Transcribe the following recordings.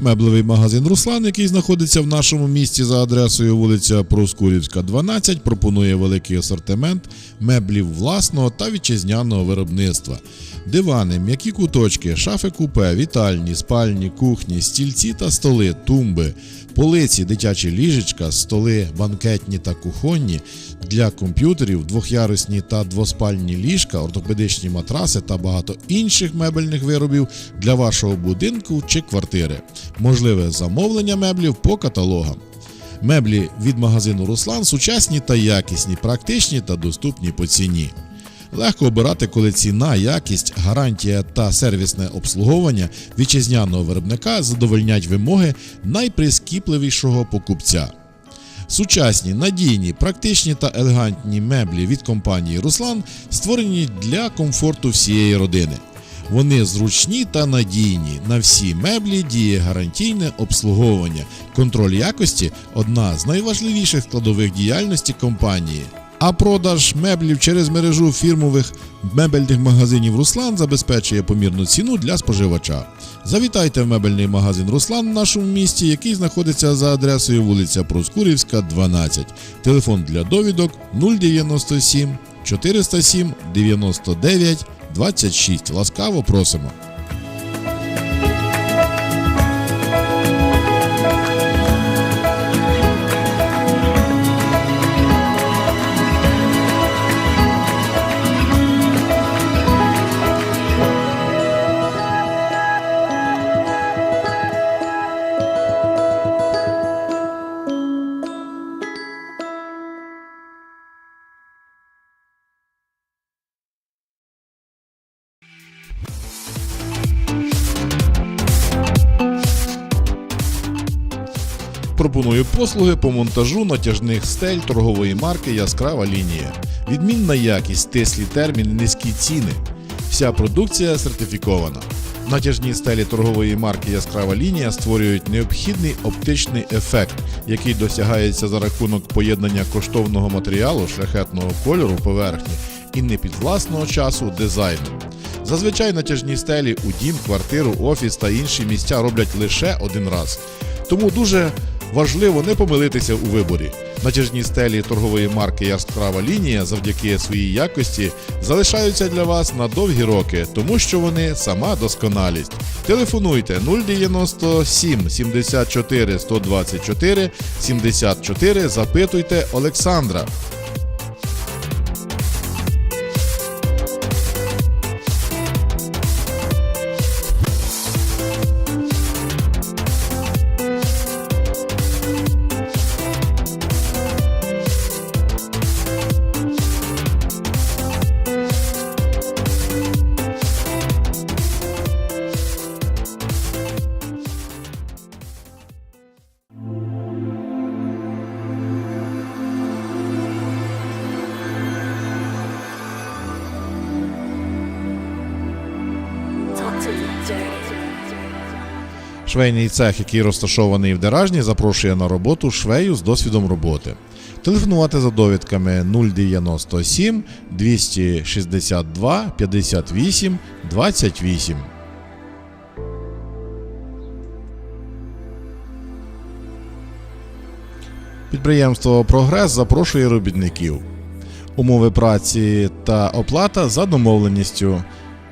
Меблевий магазин Руслан, який знаходиться в нашому місті за адресою вулиця Проскурівська, 12, пропонує великий асортимент меблів власного та вітчизняного виробництва. Дивани, м'які куточки, шафи купе, вітальні, спальні, кухні, стільці та столи, тумби, полиці, дитячі ліжечка, столи, банкетні та кухонні, для комп'ютерів, двохярусні та двоспальні ліжка, ортопедичні матраси та багато інших мебельних виробів для вашого будинку чи квартири. Можливе замовлення меблів по каталогам. Меблі від магазину Руслан сучасні та якісні, практичні та доступні по ціні. Легко обирати, коли ціна, якість, гарантія та сервісне обслуговування вітчизняного виробника задовольнять вимоги найприскіпливішого покупця. Сучасні, надійні, практичні та елегантні меблі від компанії Руслан створені для комфорту всієї родини. Вони зручні та надійні. На всі меблі діє гарантійне обслуговування. Контроль якості одна з найважливіших складових діяльності компанії. А продаж меблів через мережу фірмових мебельних магазинів Руслан забезпечує помірну ціну для споживача. Завітайте в мебельний магазин Руслан в нашому місті, який знаходиться за адресою вулиця Проскурівська, 12. Телефон для довідок 097 407 99 26. Ласкаво просимо. Пропоную послуги по монтажу натяжних стель торгової марки Яскрава лінія. Відмінна якість, стислі терміни, низькі ціни. Вся продукція сертифікована. Натяжні стелі торгової марки Яскрава лінія створюють необхідний оптичний ефект, який досягається за рахунок поєднання коштовного матеріалу шляхетного кольору поверхні і непідвласного часу дизайну. Зазвичай натяжні стелі у дім, квартиру, офіс та інші місця роблять лише один раз. Тому дуже важливо не помилитися у виборі. Натяжні стелі торгової марки Яскрава лінія завдяки своїй якості залишаються для вас на довгі роки, тому що вони сама досконалість. Телефонуйте 097 74 124 74, запитуйте Олександра. Швейний цех, який розташований в Деражні, запрошує на роботу швею з досвідом роботи. Телефонувати за довідками 097 262 58 28. Підприємство Прогрес запрошує робітників. Умови праці та оплата за домовленістю.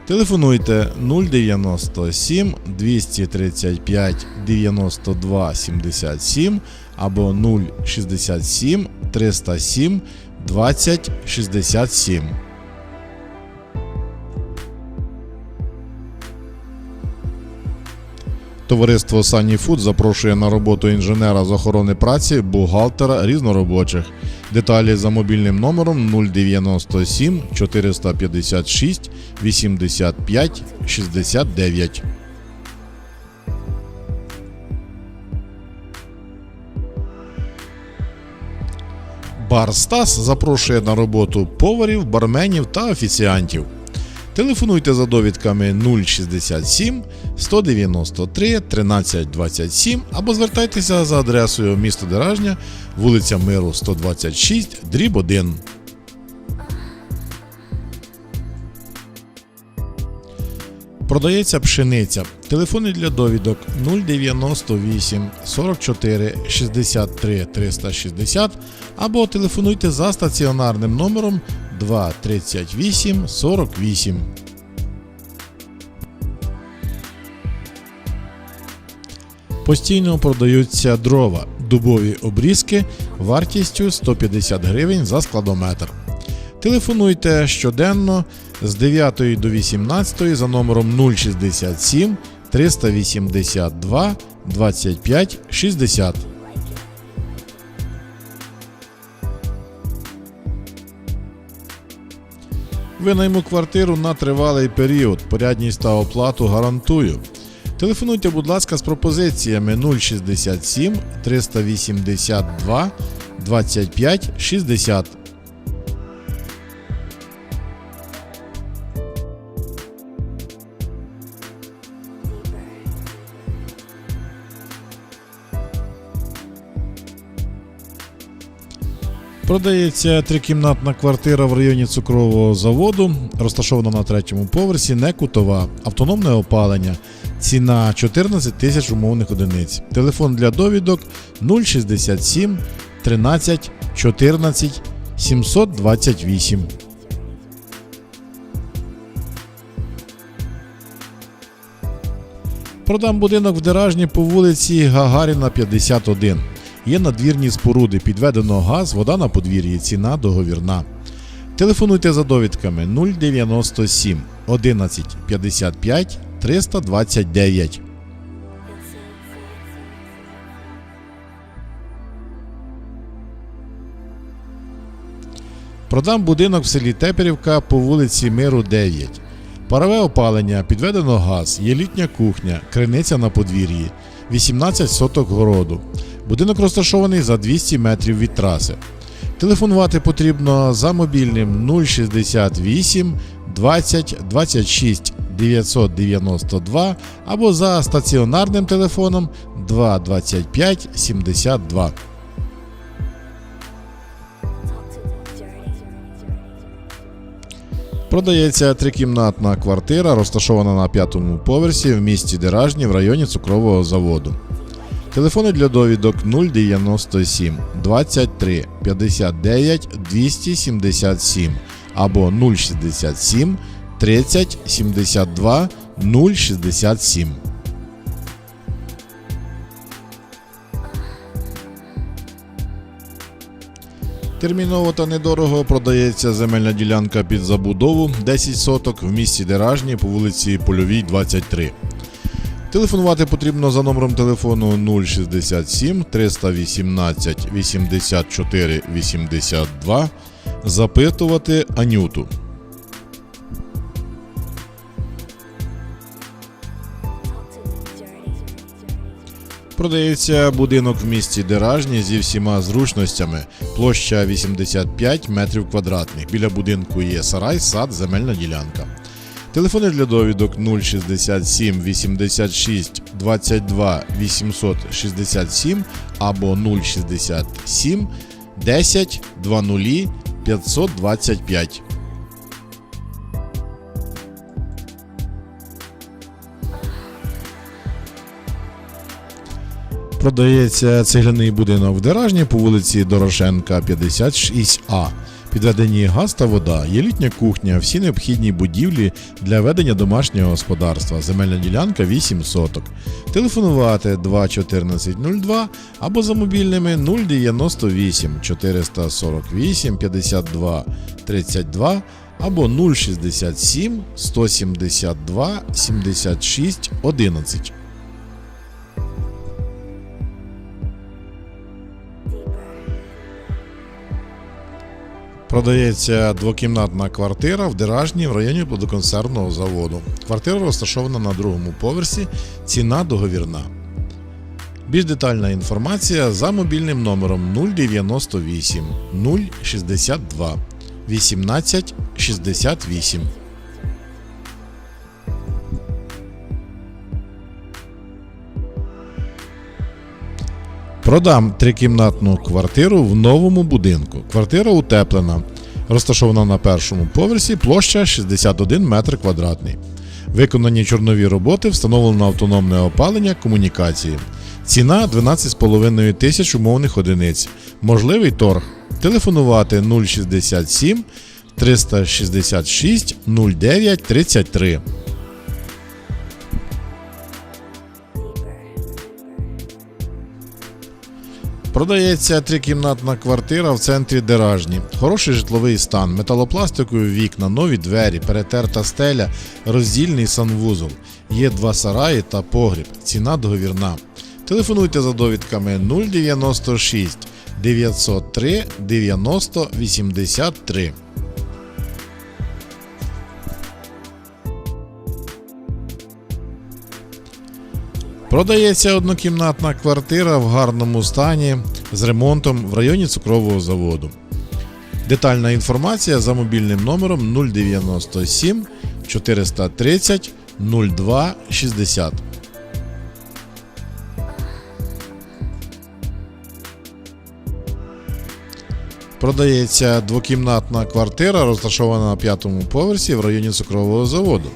Телефонуйте 097 235 92 77 або 067 307 20 67. Товариство Sunny Food запрошує на роботу інженера з охорони праці, бухгалтера різноробочих. Деталі за мобільним номером 097 456 85 69. Бар Стас запрошує на роботу поварів, барменів та офіціантів. Телефонуйте за довідками 067 193 13 27 або звертайтеся за адресою місто Деражня, вулиця Миру 126, дріб 1. Продається пшениця. Телефони для довідок 098 44 63 360 або телефонуйте за стаціонарним номером 238 48. Постійно продаються дрова, дубові обрізки вартістю 150 гривень за складометр. Телефонуйте щоденно з 9 до 18 за номером 067 382 25 60. Винайму квартиру на тривалий період. Порядність та оплату гарантую. Телефонуйте, будь ласка, з пропозиціями 067 382 25 60. Продається трикімнатна квартира в районі цукрового заводу, розташована на третьому поверсі, не кутова, автономне опалення. Ціна 14 тисяч умовних одиниць. Телефон для довідок 067 13 14 728. Продам будинок в Деражні по вулиці Гагаріна 51. Є надвірні споруди, підведено газ, вода на подвір'ї, ціна договірна. Телефонуйте за довідками 097 11 55 329. Продам будинок в селі Теперівка по вулиці Миру 9. Парове опалення, підведено газ, є літня кухня, криниця на подвір'ї, 18 соток городу. Будинок розташований за 200 метрів від траси. Телефонувати потрібно за мобільним 068 20 26 992 або за стаціонарним телефоном 225 72. Продається трикімнатна квартира, розташована на п'ятому поверсі в місті Деражні в районі цукрового заводу. Телефони для довідок 097 23 59 277 або 067 30 72 067. Терміново та недорого продається земельна ділянка під забудову 10 соток в місті Деражні по вулиці Польовій, 23. Телефонувати потрібно за номером телефону 067 318 84 82. Запитувати Анюту. Продається будинок в місті Деражні зі всіма зручностями. Площа 85 метрів квадратних. Біля будинку є сарай, сад, земельна ділянка. Телефони для довідок 067 86 22 867 або 067 10 20 525. Продається цегляний будинок в Деражні по вулиці Дорошенка 56А. Підведені газ та вода, є літня кухня, всі необхідні будівлі для ведення домашнього господарства, земельна ділянка 8 соток. Телефонувати 21402 або за мобільними 098 448 52 32 або 067 172 76 11. Продається двокімнатна квартира в Деражні в районі плодоконсервного заводу. Квартира розташована на другому поверсі, ціна договірна. Більш детальна інформація за мобільним номером 098 062 18 68. Продам трикімнатну квартиру в новому будинку. Квартира утеплена, розташована на першому поверсі, площа 61 метр квадратний. Виконані чорнові роботи, встановлено автономне опалення, комунікації. Ціна 12,5 тисяч умовних одиниць. Можливий торг. Телефонувати 067 366 09 33. Продається трикімнатна квартира в центрі Деражні. Хороший житловий стан, металопластикові вікна, нові двері, перетерта стеля, роздільний санвузол. Є два сараї та погріб. Ціна договірна. Телефонуйте за довідками 096 903 90 83. Продається однокімнатна квартира в гарному стані з ремонтом в районі цукрового заводу. Детальна інформація за мобільним номером 097 430 02 60. Продається двокімнатна квартира, розташована на п'ятому поверсі в районі цукрового заводу.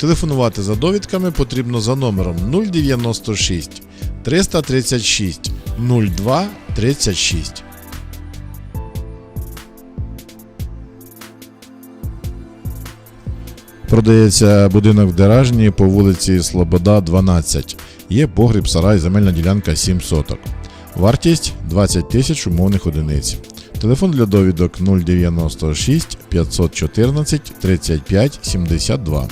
Телефонувати за довідками потрібно за номером 096 336 02 36. Продається будинок в Деражні по вулиці Слобода, 12. Є погріб, сарай, земельна ділянка 7 соток. Вартість 20 тисяч умовних одиниць. Телефон для довідок 096 514 35 72.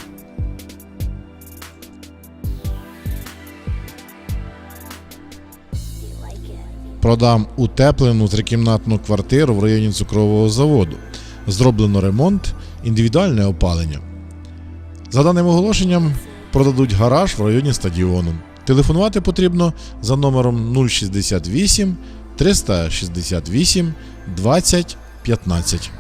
Продам утеплену трикімнатну квартиру в районі цукрового заводу. Зроблено ремонт, індивідуальне опалення. За даним оголошенням, продадуть гараж в районі стадіону. Телефонувати потрібно за номером 068 368 20 15.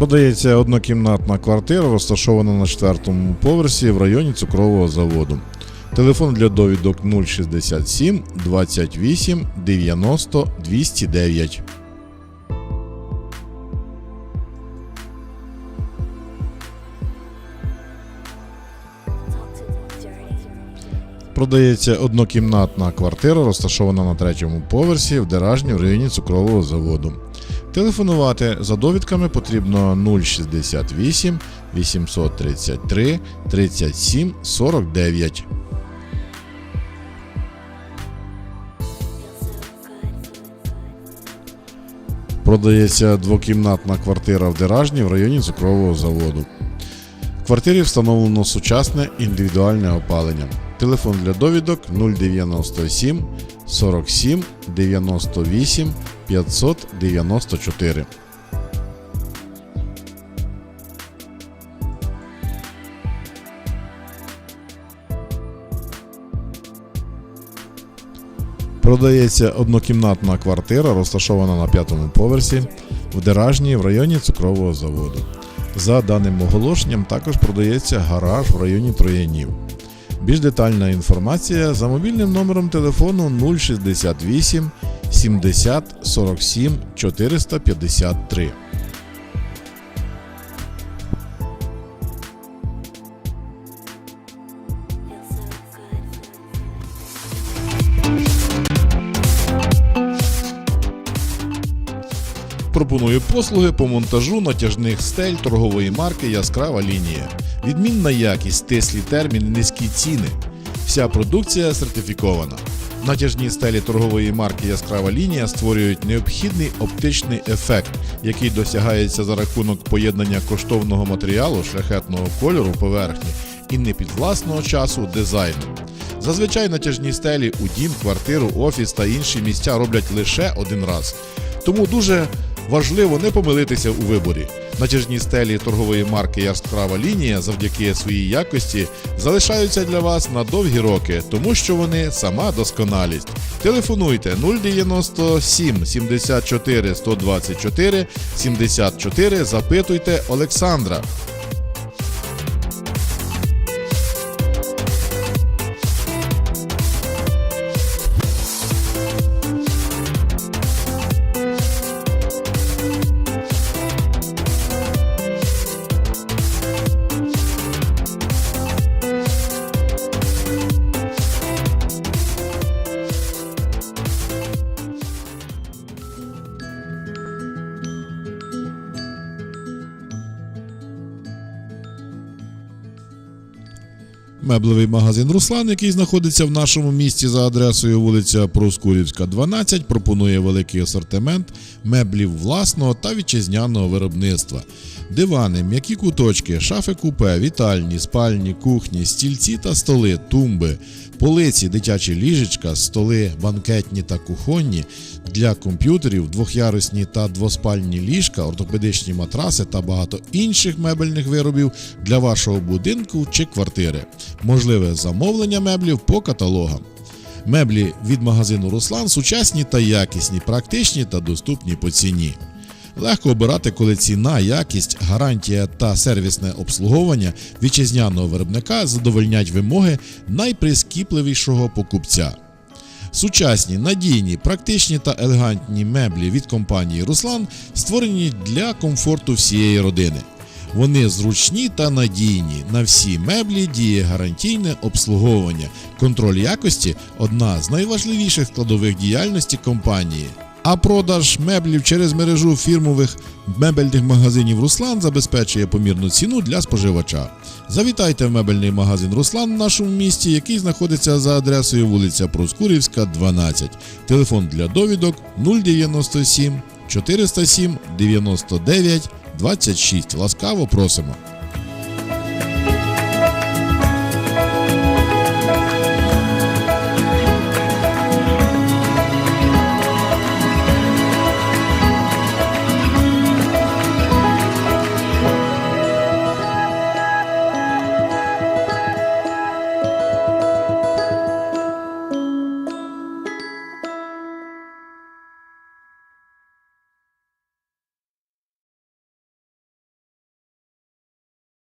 Продається однокімнатна квартира, розташована на четвертому поверсі в районі цукрового заводу. Телефон для довідок 067 28 90 209. Продається однокімнатна квартира, розташована на третьому поверсі в Деражні в районі цукрового заводу. Телефонувати за довідками потрібно 068 833 37 49. Продається двокімнатна квартира в Деражні в районі цукрового заводу. В квартирі встановлено сучасне індивідуальне опалення. Телефон для довідок 097 47 98 594. Продається однокімнатна квартира, розташована на п'ятому поверсі в Деражні в районі цукрового заводу. За даним оголошенням, також продається гараж в районі Троянів. Більш детальна інформація за мобільним номером телефону 068 70 47 453. Пропоную послуги по монтажу натяжних стель торгової марки Яскрава лінія. Відмінна якість, стислі терміни, низькі ціни. Вся продукція сертифікована. Натяжні стелі торгової марки Яскрава лінія створюють необхідний оптичний ефект, який досягається за рахунок поєднання коштовного матеріалу шляхетного кольору поверхні і непідвласного часу дизайну. Зазвичай натяжні стелі у дім, квартиру, офіс та інші місця роблять лише один раз. Тому дуже важливо не помилитися у виборі. Натяжні стелі торгової марки Яскрава лінія завдяки своїй якості залишаються для вас на довгі роки, тому що вони сама досконалість. Телефонуйте 097 74 124 74, запитуйте Олександра. Меблевий магазин Руслан, який знаходиться в нашому місті за адресою вулиця Проскурівська, 12, пропонує великий асортимент меблів власного та вітчизняного виробництва. Дивани, м'які куточки, шафи купе, вітальні, спальні, кухні, стільці та столи, тумби, полиці, дитячі ліжечка, столи, банкетні та кухонні для комп'ютерів, двохярусні та двоспальні ліжка, ортопедичні матраси та багато інших мебельних виробів для вашого будинку чи квартири. Можливе замовлення меблів по каталогам. Меблі від магазину Руслан сучасні та якісні, практичні та доступні по ціні. Легко обирати, коли ціна, якість, гарантія та сервісне обслуговування вітчизняного виробника задовольнять вимоги найприскіпливішого покупця. Сучасні, надійні, практичні та елегантні меблі від компанії Руслан створені для комфорту всієї родини. Вони зручні та надійні. На всі меблі діє гарантійне обслуговування. Контроль якості одна з найважливіших складових діяльності компанії. А продаж меблів через мережу фірмових мебельних магазинів Руслан забезпечує помірну ціну для споживача. Завітайте в мебельний магазин Руслан в нашому місті, який знаходиться за адресою вулиця Проскурівська, 12. Телефон для довідок 097 407 99 26. Ласкаво просимо.